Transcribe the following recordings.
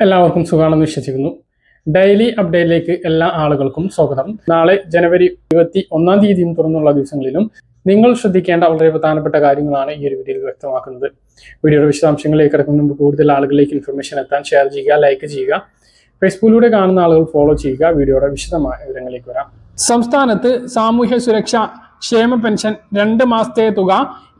എല്ലാവർക്കും സുഖമാണെന്ന് വിശ്വസിക്കുന്നു. ഡെയിലി അപ്ഡേറ്റിലേക്ക് എല്ലാ ആളുകൾക്കും സ്വാഗതം. നാളെ ജനുവരി ഇരുപത്തി ഒന്നാം തീയതിയും തുറന്നുള്ള ദിവസങ്ങളിലും നിങ്ങൾ ശ്രദ്ധിക്കേണ്ട വളരെ പ്രധാനപ്പെട്ട കാര്യങ്ങളാണ് ഈ ഒരു വീഡിയോയിൽ വ്യക്തമാക്കുന്നത്. വീഡിയോയുടെ വിശദാംശങ്ങളിലേക്ക് കിടക്കുന്ന മുമ്പ് കൂടുതൽ ആളുകളിലേക്ക് ഇൻഫർമേഷൻ എത്താൻ ഷെയർ ചെയ്യുക ലൈക്ക് ചെയ്യുക. ഫേസ്ബുക്കിലൂടെ കാണുന്ന ആളുകൾ ഫോളോ ചെയ്യുക. വീഡിയോയുടെ വിശദമായ വിവരങ്ങളിലേക്ക് വരാം. സംസ്ഥാനത്ത് സാമൂഹ്യ സുരക്ഷ ക്ഷേമ പെൻഷൻ രണ്ട് മാസത്തെ തുക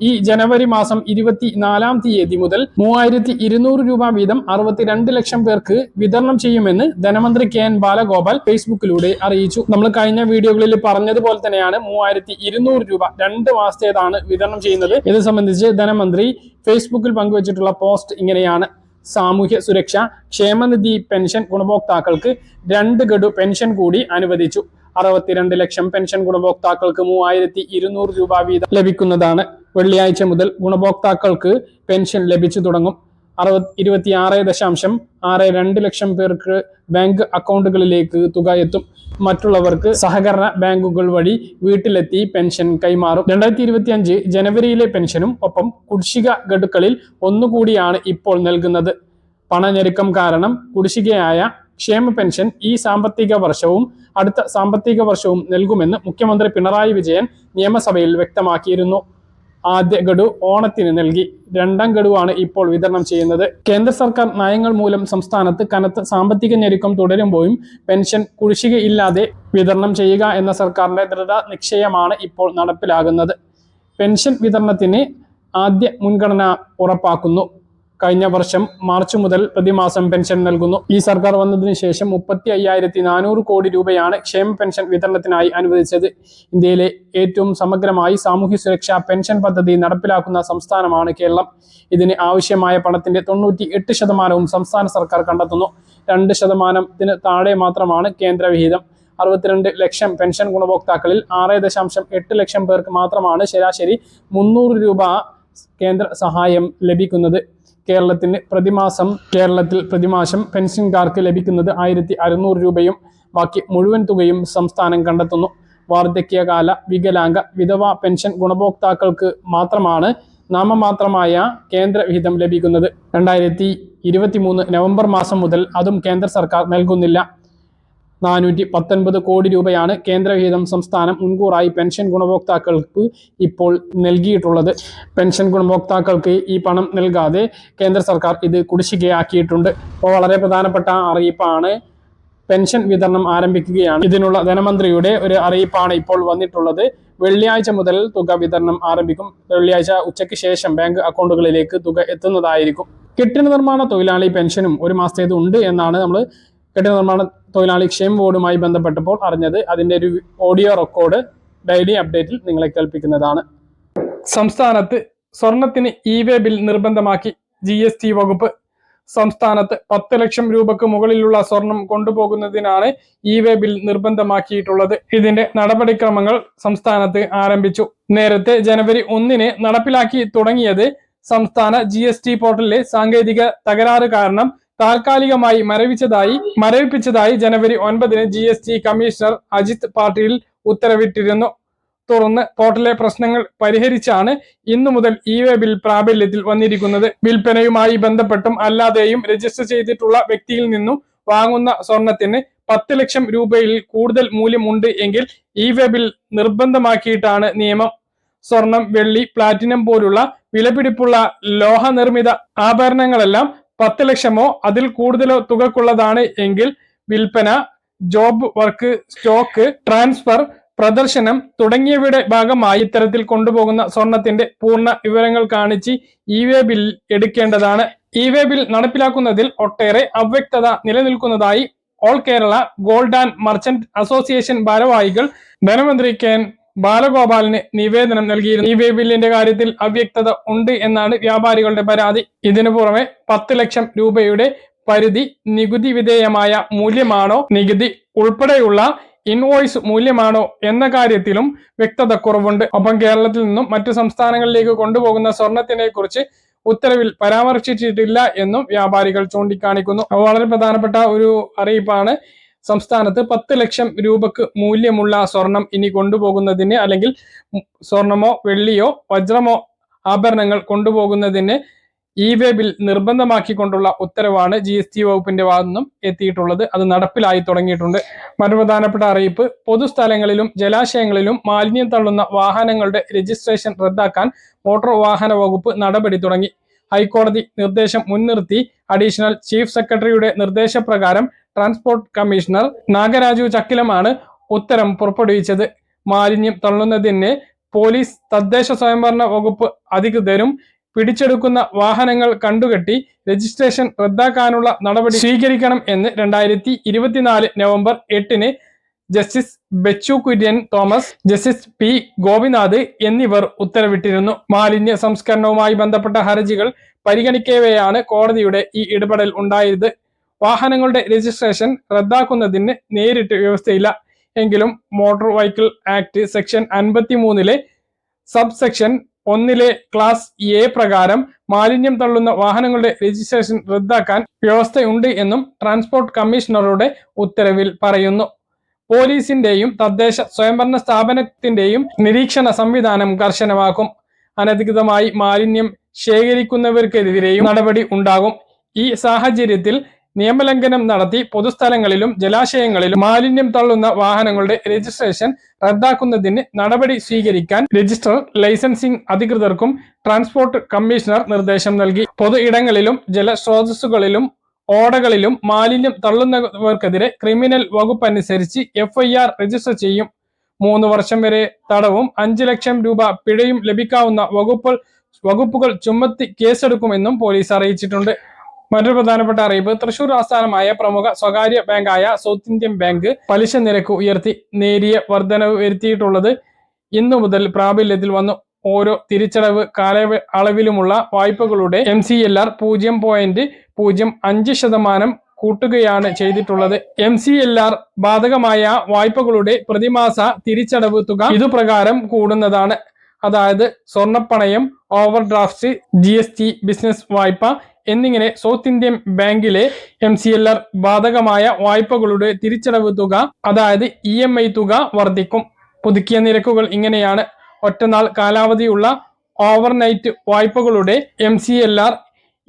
ഈ ജനുവരി മാസം ഇരുപത്തി നാലാം തീയതി മുതൽ മൂവായിരത്തി ഇരുന്നൂറ് രൂപ വീതം അറുപത്തിരണ്ട് ലക്ഷം പേർക്ക് വിതരണം ചെയ്യുമെന്ന് ധനമന്ത്രി കെ എൻ ബാലഗോപാൽ ഫേസ്ബുക്കിലൂടെ അറിയിച്ചു. നമ്മൾ കഴിഞ്ഞ വീഡിയോകളിൽ പറഞ്ഞതുപോലെ തന്നെയാണ് മൂവായിരത്തി ഇരുന്നൂറ് രൂപ രണ്ട് മാസത്തേതാണ് വിതരണം ചെയ്യുന്നത്. ഇത് സംബന്ധിച്ച് ധനമന്ത്രി ഫേസ്ബുക്കിൽ പങ്കുവച്ചിട്ടുള്ള പോസ്റ്റ് ഇങ്ങനെയാണ്. സാമൂഹ്യ സുരക്ഷ ക്ഷേമനിധി പെൻഷൻ ഗുണഭോക്താക്കൾക്ക് രണ്ട് ഗഡു പെൻഷൻ കൂടി അനുവദിച്ചു. അറുപത്തിരണ്ട് ലക്ഷം പെൻഷൻ ഗുണഭോക്താക്കൾക്ക് മൂവായിരത്തി ഇരുന്നൂറ് രൂപ വീതം ലഭിക്കുന്നതാണ്. വെള്ളിയാഴ്ച മുതൽ ഗുണഭോക്താക്കൾക്ക് പെൻഷൻ ലഭിച്ചു തുടങ്ങും. അറുപത് ഇരുപത്തിയാറ് ദശാംശം ആറ് രണ്ട് ലക്ഷം പേർക്ക് ബാങ്ക് അക്കൗണ്ടുകളിലേക്ക് തുക എത്തും. മറ്റുള്ളവർക്ക് സഹകരണ ബാങ്കുകൾ വഴി വീട്ടിലെത്തി പെൻഷൻ കൈമാറും. രണ്ടായിരത്തി ഇരുപത്തി അഞ്ച് ജനുവരിയിലെ പെൻഷനും ഒപ്പം കുടിശ്ശിക ഗഡുക്കളിൽ ഒന്നുകൂടിയാണ് ഇപ്പോൾ നൽകുന്നത്. പണഞ്ഞെരുക്കം കാരണം കുടിശ്ശികയായ ക്ഷേമ പെൻഷൻ ഈ സാമ്പത്തിക വർഷവും അടുത്ത സാമ്പത്തിക വർഷവും നൽകുമെന്ന് മുഖ്യമന്ത്രി പിണറായി വിജയൻ നിയമസഭയിൽ വ്യക്തമാക്കിയിരുന്നു. ആദ്യ ഗഡു ഓണത്തിന് നൽകി. രണ്ടാം ഗഡുവാണ് ഇപ്പോൾ വിതരണം ചെയ്യുന്നത്. കേന്ദ്ര സർക്കാർ നയങ്ങൾ മൂലം സംസ്ഥാനത്ത് കനത്ത സാമ്പത്തിക ഞെരുക്കം തുടരുമ്പോഴും പെൻഷൻ കുടിശ്ശികയില്ലാതെ വിതരണം ചെയ്യുക എന്ന സർക്കാരിന്റെ ദൃഢ നിശ്ചയമാണ് ഇപ്പോൾ നടപ്പിലാകുന്നത്. പെൻഷൻ വിതരണത്തിന് ആദ്യ മുൻഗണന ഉറപ്പാക്കുന്നു. കഴിഞ്ഞ വർഷം മാർച്ച് മുതൽ പ്രതിമാസം പെൻഷൻ നൽകുന്നു. ഈ സർക്കാർ വന്നതിന് ശേഷം മുപ്പത്തി അയ്യായിരത്തി നാനൂറ് കോടി രൂപയാണ് ക്ഷേമ പെൻഷൻ വിതരണത്തിനായി അനുവദിച്ചത്. ഇന്ത്യയിലെ ഏറ്റവും സമഗ്രമായി സാമൂഹ്യ സുരക്ഷാ പെൻഷൻ പദ്ധതി നടപ്പിലാക്കുന്ന സംസ്ഥാനമാണ് കേരളം. ഇതിന് ആവശ്യമായ പണത്തിന്റെ തൊണ്ണൂറ്റി എട്ട് ശതമാനവും സംസ്ഥാന സർക്കാർ കണ്ടെത്തുന്നു. രണ്ട് ശതമാനത്തിന് താഴെ മാത്രമാണ് കേന്ദ്രവിഹിതം അറുപത്തിരണ്ട് ലക്ഷം പെൻഷൻ ഗുണഭോക്താക്കളിൽ ആറ് ദശാംശം എട്ട് ലക്ഷം പേർക്ക് മാത്രമാണ് ശരാശരി മുന്നൂറ് രൂപ കേന്ദ്ര സഹായം ലഭിക്കുന്നത്. കേരളത്തിന് പ്രതിമാസം കേരളത്തിൽ പ്രതിമാസം പെൻഷൻകാർക്ക് ലഭിക്കുന്നത് ആയിരത്തി അറുന്നൂറ് രൂപയും ബാക്കി മുഴുവൻ തുകയും സംസ്ഥാനം കണ്ടെത്തുന്നു. വാർദ്ധക്യകാല വികലാംഗ വിധവ പെൻഷൻ ഗുണഭോക്താക്കൾക്ക് മാത്രമാണ് നാമമാത്രമായ കേന്ദ്ര വിഹിതം ലഭിക്കുന്നത്. രണ്ടായിരത്തി ഇരുപത്തിമൂന്ന് നവംബർ മാസം മുതൽ അതും കേന്ദ്ര സർക്കാർ നൽകുന്നില്ല. നാനൂറ്റി പത്തൊൻപത് കോടി രൂപയാണ് കേന്ദ്രവിഹിതം സംസ്ഥാനം മുൻകൂറായി പെൻഷൻ ഗുണഭോക്താക്കൾക്ക് ഇപ്പോൾ നൽകിയിട്ടുള്ളത്. പെൻഷൻ ഗുണഭോക്താക്കൾക്ക് ഈ പണം നൽകാതെ കേന്ദ്ര സർക്കാർ ഇത് കുടിശ്ശികയാക്കിയിട്ടുണ്ട്. അപ്പോൾ വളരെ പ്രധാനപ്പെട്ട അറിയിപ്പാണ് പെൻഷൻ വിതരണം ആരംഭിക്കുകയാണ്. ഇതിനുള്ള ധനമന്ത്രിയുടെ ഒരു അറിയിപ്പാണ് ഇപ്പോൾ വന്നിട്ടുള്ളത്. വെള്ളിയാഴ്ച മുതൽ തുക വിതരണം ആരംഭിക്കും. വെള്ളിയാഴ്ച ഉച്ചയ്ക്ക് ശേഷം ബാങ്ക് അക്കൗണ്ടുകളിലേക്ക് തുക എത്തുന്നതായിരിക്കും. കെട്ടിട നിർമ്മാണ തൊഴിലാളി പെൻഷനും ഒരു മാസത്തേത് ഉണ്ട് എന്നാണ് നമ്മൾ കെട്ടിട നിർമ്മാണ തൊഴിലാളി ക്ഷേമ ബോർഡുമായി ബന്ധപ്പെട്ടപ്പോൾ അറിഞ്ഞത് അതിന്റെ ഒരു ഓഡിയോ റെക്കോർഡ് ഡെയിലി അപ്ഡേറ്റിൽ നിങ്ങളെ കേൾപ്പിക്കുന്നതാണ്. സംസ്ഥാനത്ത് സ്വർണത്തിന് ഇ വേ ബിൽ നിർബന്ധമാക്കി ജി എസ് ടി വകുപ്പ്. സംസ്ഥാനത്ത് പത്ത് ലക്ഷം രൂപക്ക് മുകളിലുള്ള സ്വർണം കൊണ്ടുപോകുന്നതിനാണ് ഇ വേ ബിൽ നിർബന്ധമാക്കിയിട്ടുള്ളത്. ഇതിന്റെ നടപടിക്രമങ്ങൾ സംസ്ഥാനത്ത് ആരംഭിച്ചു. നേരത്തെ ജനുവരി ഒന്നിന് നടപ്പിലാക്കി തുടങ്ങിയത് സംസ്ഥാന ജി പോർട്ടലിലെ സാങ്കേതിക തകരാറ് കാരണം താൽക്കാലികമായി മരവിച്ചതായി മരവിപ്പിച്ചതായി ജനുവരി ഒൻപതിന് G S T commissioner Ajit Patil ഉത്തരവിട്ടിരുന്നു. തുറന്ന് പോർട്ടലിലെ പ്രശ്നങ്ങൾ പരിഹരിച്ചാണ് ഇന്നു മുതൽ ഇ വേ ബിൽ പ്രാബല്യത്തിൽ വന്നിരിക്കുന്നത്. വിൽപ്പനയുമായി ബന്ധപ്പെട്ടും അല്ലാതെയും രജിസ്റ്റർ ചെയ്തിട്ടുള്ള വ്യക്തിയിൽ നിന്നും വാങ്ങുന്ന സ്വർണത്തിന് പത്ത് ലക്ഷം രൂപയിൽ കൂടുതൽ മൂല്യമുണ്ട് എങ്കിൽ ഇ വേ ബിൽ നിർബന്ധമാക്കിയിട്ടാണ് നിയമം. സ്വർണം വെള്ളി പ്ലാറ്റിനം പോലുള്ള വിലപിടിപ്പുള്ള ലോഹ നിർമ്മിത ആഭരണങ്ങളെല്ലാം പത്ത് ലക്ഷമോ അതിൽ കൂടുതലോ തുകക്കുള്ളതാണ് എങ്കിൽ വിൽപ്പന ജോബ് വർക്ക് സ്റ്റോക്ക് ട്രാൻസ്ഫർ പ്രദർശനം തുടങ്ങിയവയുടെ ഭാഗമായി ഇത്തരത്തിൽ കൊണ്ടുപോകുന്ന സ്വർണത്തിന്റെ പൂർണ വിവരങ്ങൾ കാണിച്ച് ഇ വേ ബിൽ എടുക്കേണ്ടതാണ്. ഇ വേ ബിൽ നടപ്പിലാക്കുന്നതിൽ ഒട്ടേറെ അവ്യക്തത നിലനിൽക്കുന്നതായി all Kerala gold and merchant association ഭാരവാഹികൾ ധനമന്ത്രി കെ എൻ ബാലഗോപാലിന് നിവേദനം നൽകിയിരുന്നു. ഈ ബില്ലിന്റെ കാര്യത്തിൽ അവ്യക്തത ഉണ്ട് എന്നാണ് വ്യാപാരികളുടെ പരാതി. ഇതിനു പുറമെ പത്ത് ലക്ഷം രൂപയുടെ പരിധി നികുതി വിധേയമായ മൂല്യമാണോ? നികുതി ഉൾപ്പെടെയുള്ള ഇൻവോയ്സ് മൂല്യമാണോ? എന്ന കാര്യത്തിലും വ്യക്തത കുറവുണ്ട്. ഒപ്പം കേരളത്തിൽ നിന്നും മറ്റു സംസ്ഥാനങ്ങളിലേക്ക് കൊണ്ടുപോകുന്ന സ്വർണത്തിനെ കുറിച്ച് ഉത്തരവിൽ പരാമർശിച്ചിട്ടില്ല എന്നും വ്യാപാരികൾ ചൂണ്ടിക്കാണിക്കുന്നു. വളരെ പ്രധാനപ്പെട്ട ഒരു അറിയിപ്പാണ്. സംസ്ഥാനത്ത് പത്ത് ലക്ഷം രൂപക്ക് മൂല്യമുള്ള സ്വർണം ഇനി കൊണ്ടുപോകുന്നതിന് അല്ലെങ്കിൽ സ്വർണമോ വെള്ളിയോ വജ്രമോ ആഭരണങ്ങൾ കൊണ്ടുപോകുന്നതിന് ഇ വേ ബിൽ നിർബന്ധമാക്കിക്കൊണ്ടുള്ള ഉത്തരവാണ് ജി എസ് ടി വകുപ്പിന്റെ ഭാഗത്തുനിന്നും എത്തിയിട്ടുള്ളത്. അത് നടപ്പിലായി തുടങ്ങിയിട്ടുണ്ട്. മറ്റു പ്രധാനപ്പെട്ട അറിയിപ്പ് പൊതുസ്ഥലങ്ങളിലും ജലാശയങ്ങളിലും മാലിന്യം തള്ളുന്ന വാഹനങ്ങളുടെ രജിസ്ട്രേഷൻ റദ്ദാക്കാൻ മോട്ടോർ വാഹന വകുപ്പ് നടപടി തുടങ്ങി. ഹൈക്കോടതി നിർദ്ദേശം മുൻനിർത്തി അഡീഷണൽ ചീഫ് സെക്രട്ടറിയുടെ നിർദ്ദേശപ്രകാരം ട്രാൻസ്പോർട്ട് കമ്മീഷണർ നാഗരാജു ചക്കിലമാണ് ഉത്തരം പുറപ്പെടുവിച്ചത്. മാലിന്യം തള്ളുന്നതിന് പോലീസ് തദ്ദേശ സ്വയംഭരണ വകുപ്പ് അധികൃതരും പിടിച്ചെടുക്കുന്ന വാഹനങ്ങൾ കണ്ടുകെട്ടി രജിസ്ട്രേഷൻ റദ്ദാക്കാനുള്ള നടപടി സ്വീകരിക്കണം എന്ന് രണ്ടായിരത്തി നവംബർ എട്ടിന് justice Bechu Kurian Thomas justice P Gopinath എന്നിവർ ഉത്തരവിട്ടിരുന്നു. മാലിന്യ സംസ്കരണവുമായി ബന്ധപ്പെട്ട ഹർജികൾ പരിഗണിക്കവെയാണ് കോടതിയുടെ ഈ ഇടപെടൽ ഉണ്ടായത്. വാഹനങ്ങളുടെ രജിസ്ട്രേഷൻ റദ്ദാക്കുന്നതിന് നേരിട്ട് വ്യവസ്ഥയില്ല. എങ്കിലും മോട്ടോർ വെഹിക്കിൾ ആക്ട് സെക്ഷൻ അൻപത്തി മൂന്നിലെ സബ് സെക്ഷൻ ഒന്നിലെ ക്ലാസ് എ പ്രകാരം മാലിന്യം തള്ളുന്ന വാഹനങ്ങളുടെ രജിസ്ട്രേഷൻ റദ്ദാക്കാൻ വ്യവസ്ഥയുണ്ട് എന്നും ട്രാൻസ്പോർട്ട് കമ്മീഷണറുടെ ഉത്തരവിൽ പറയുന്നു. പോലീസിന്റെയും തദ്ദേശ സ്വയംഭരണ സ്ഥാപനത്തിന്റെയും നിരീക്ഷണ സംവിധാനം കർശനമാക്കും. അനധികൃതമായി മാലിന്യം ശേഖരിക്കുന്നവർക്കെതിരെയും നടപടി ഉണ്ടാകും. ഈ സാഹചര്യത്തിൽ നിയമലംഘനം നടത്തി പൊതുസ്ഥലങ്ങളിലും ജലാശയങ്ങളിലും മാലിന്യം തള്ളുന്ന വാഹനങ്ങളുടെ രജിസ്ട്രേഷൻ റദ്ദാക്കുന്നതിന് നടപടി സ്വീകരിക്കാൻ രജിസ്റ്റർ ലൈസൻസിംഗ് അധികൃതർക്കും ട്രാൻസ്പോർട്ട് കമ്മീഷണർ നിർദ്ദേശം നൽകി. പൊതു ഇടങ്ങളിലും ജലസ്രോതസ്സുകളിലും ഓടകളിലും മാലിന്യം തള്ളുന്നവർക്കെതിരെ ക്രിമിനൽ വകുപ്പ് അനുസരിച്ച് എഫ്ഐആർ രജിസ്റ്റർ ചെയ്യും. മൂന്ന് വർഷം വരെ തടവും അഞ്ച് ലക്ഷം രൂപ പിഴയും ലഭിക്കാവുന്ന വകുപ്പുകൾ വകുപ്പുകൾ ചുമത്തി കേസെടുക്കുമെന്നും പോലീസ് അറിയിച്ചിട്ടുണ്ട്. മറ്റൊരു പ്രധാനപ്പെട്ട അറിയിപ്പ് തൃശൂർ ആസ്ഥാനമായ പ്രമുഖ സ്വകാര്യ ബാങ്കായ സൗത്ത് ഇന്ത്യൻ ബാങ്ക് പലിശ നിരക്ക് ഉയർത്തി നേരിയ വർധനവ് വരുത്തിയിട്ടുള്ളത് ഇന്നു മുതൽ പ്രാബല്യത്തിൽ വന്നു. ഓരോ തിരിച്ചടവ് കാല അളവിലുമുള്ള വായ്പകളുടെ എം സി എൽ ആർ പൂജ്യം പോയിന്റ് പൂജ്യം അഞ്ച് ശതമാനം കൂട്ടുകയാണ് ചെയ്തിട്ടുള്ളത്. എം സി എൽ ആർ ബാധകമായ വായ്പകളുടെ പ്രതിമാസ തിരിച്ചടവ് തുക ഇതുപ്രകാരം കൂടുന്നതാണ്. അതായത് സ്വർണപ്പണയം overdraft G S T business വായ്പ എന്നിങ്ങനെ സൗത്ത് ഇന്ത്യൻ ബാങ്കിലെ എം സി എൽ ആർ ബാധകമായ വായ്പകളുടെ തിരിച്ചടവ് തുക അതായത് ഇ എം ഐ തുക വർദ്ധിക്കും. പുതുക്കിയ നിരക്കുകൾ ഇങ്ങനെയാണ്. ഒറ്റനാൾ കാലാവധിയുള്ള ഓവർനൈറ്റ് വായ്പകളുടെ എം സി എൽ ആർ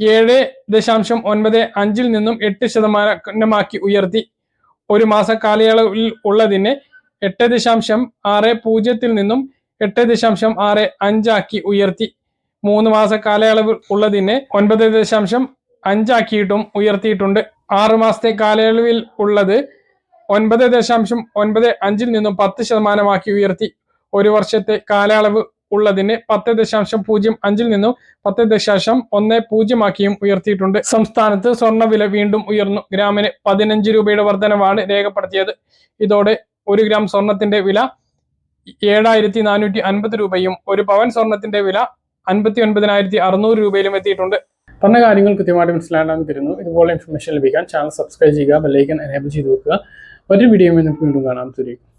ഏഴ് ദശാംശം ഒൻപത് അഞ്ചിൽ നിന്നും എട്ട് ശതമാനമാക്കി ഉയർത്തി. ഒരു മാസ കാലയളവിൽ ഉള്ളതിന് എട്ട് ദശാംശം ആറ് പൂജ്യത്തിൽ നിന്നും എട്ട് ദശാംശം ആറ് അഞ്ചാക്കി ഉയർത്തി. മൂന്ന് മാസ കാലയളവിൽ ഉള്ളതിന് ഒൻപത് ദശാംശം അഞ്ചാക്കിയിട്ടും ഉയർത്തിയിട്ടുണ്ട്. ആറ് മാസത്തെ കാലയളവിൽ ഉള്ളത് ഒൻപത് ദശാംശം ഒൻപത് അഞ്ചിൽ നിന്നും പത്ത് ശതമാനമാക്കി ഉയർത്തി. ഒരു വർഷത്തെ കാലയളവ് ഉള്ളതിന് പത്ത് ദശാംശം പൂജ്യം അഞ്ചിൽ നിന്നും പത്ത് ദശാംശം ഒന്ന് പൂജ്യമാക്കിയും ഉയർത്തിയിട്ടുണ്ട്. സംസ്ഥാനത്ത് സ്വർണവില വീണ്ടും ഉയർന്നു. ഗ്രാമിന് പതിനഞ്ച് രൂപയുടെ വർധനവാണ് രേഖപ്പെടുത്തിയത്. ഇതോടെ ഒരു ഗ്രാം സ്വർണത്തിന്റെ വില ഏഴായിരത്തി നാനൂറ്റി അൻപത് രൂപയും ഒരു പവൻ സ്വർണത്തിന്റെ വില അൻപത്തി ഒൻപതിനായിരത്തി അറുന്നൂറ് രൂപയിലും എത്തിയിട്ടുണ്ട്. പറഞ്ഞ കാര്യങ്ങൾ കൃത്യമായിട്ട് മനസ്സിലാക്കാൻ തരുന്നു. ഇതുപോലെ ഇൻഫർമേഷൻ ലഭിക്കാൻ ചാനൽ സബ്സ്ക്രൈബ് ചെയ്യുക ബെല്ലൈക്കൻ എനേബിൾ ചെയ്ത് വെക്കുക. ഒരു വീഡിയോ നമുക്ക് വീണ്ടും കാണാം. തുരിക്കും